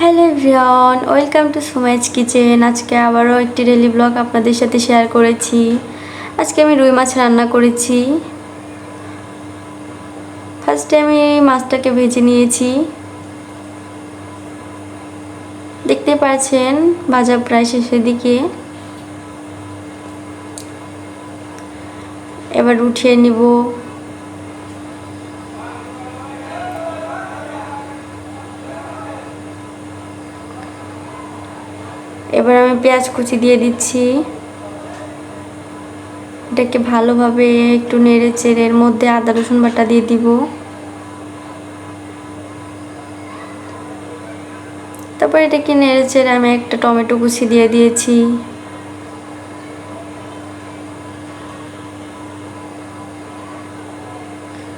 Hello everyone, welcome to Sumaiz kitchen. আজকে আবারও একটি ডেলি ব্লগ আপনাদের সাথে শেয়ার করেছি। আজকে আমি রুই মাছ রান্না করেছি। ফার্স্টে আমি মাছটাকে ভেজে নিয়েছি। দেখতে পাচ্ছেন, ভাজা প্রায় শেষের দিকে। এবার উঠিয়ে নিব। এবার আমি পেঁয়াজ কুচি দিয়ে দিচ্ছি। এটাকে ভালোভাবে একটু নেড়ে চেড়ে এর মধ্যে আদা, রসুন বাটা দিয়ে দিব। তারপর এটাকে নেড়ে চেড়ে আমি একটা টমেটো কুচি দিয়ে দিয়েছি।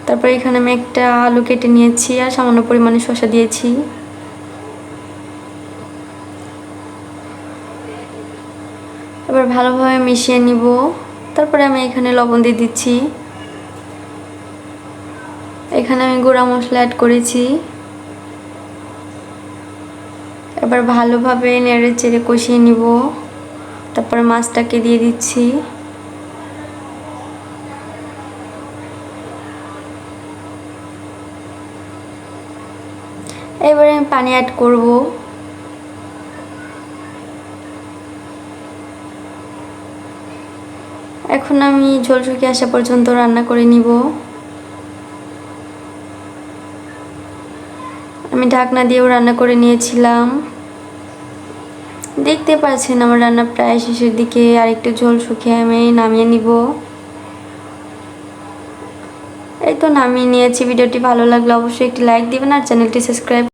তারপর এখানে আমি একটা আলু কেটে নিয়েছি আর সামান্য পরিমাণে শসা দিয়েছি। এবার ভালোভাবে মিশিয়ে নিব। তারপরে আমি এখানে লবণ দিয়ে দিচ্ছি। এখানে আমি গুঁড়া মশলা অ্যাড করেছি। এবার ভালোভাবে নেড়ে চেড়ে কষিয়ে নিব। তারপরে মাছটাকে দিয়ে দিচ্ছি। এবারে আমি পানি অ্যাড করব। এখন আমি ঝোল শুকিয়ে আসা পর্যন্ত রান্না করে নিব। আমি ঢাকনা দিয়েও রান্না করে নিয়েছিলাম। দেখতে পাচ্ছেন আমার রান্না প্রায় শেষের দিকে, আরেকটু ঝোল শুকিয়ে আমি নামিয়ে নিব। এই তো নামিয়ে নিয়েছি। ভিডিওটি ভালো লাগলে অবশ্যই একটি লাইক দিবেন আর চ্যানেলটি সাবস্ক্রাইব